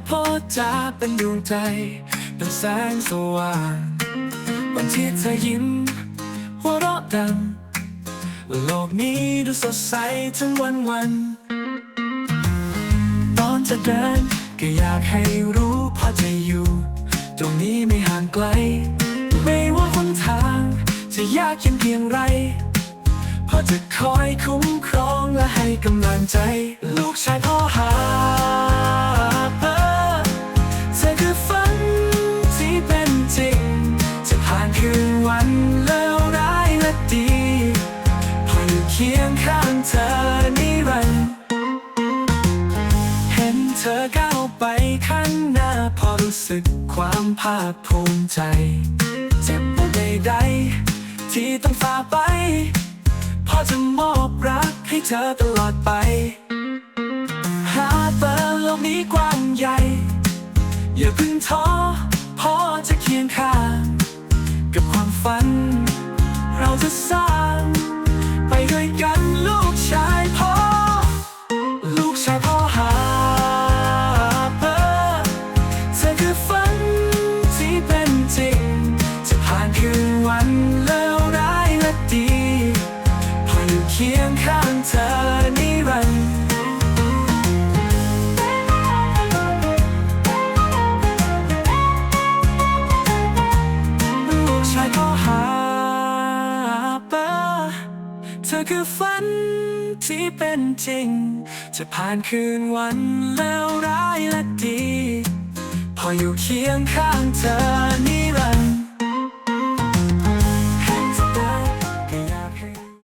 จะเป็นดวงใจ เป็นแสงสว่างวันที่เธอยิ้ม หัวเราะดังโลกนี้ดูสดใสทั้งวันวัน ตอนจะเดินก็อยากให้รู้พอจะอยู่ ตรงนี้ไม่ห่างไกล ไม่ว่าหนทาง จะยากเย็นเพียงไรพอจะคอยคุ้มครองและให้กำลังใจ ลูกชายพ่อาวไปข้างหน้า พอรู้สึกความภาคภูมิใจ เจ็บปวดใดๆที่ต้องฝ่าไป พอจะมอบรักให้เธอตลอดไป หาเปิดโลกนี้กว้างใหญ่ อย่าเพึ่งท้อพอจะเคียงข้าง คือฝันที่เป็นจริง จะผ่านคืนวันเลวร้ายและดีพออยู่เคียงข้างเธอนิรันดร์ลูกชายก็หาเปอเธอคือฝันที่เป็นจริง จะผ่านคืนวันแล้วร้ายและดี พออยู่เคียงข้างเธอเนดร์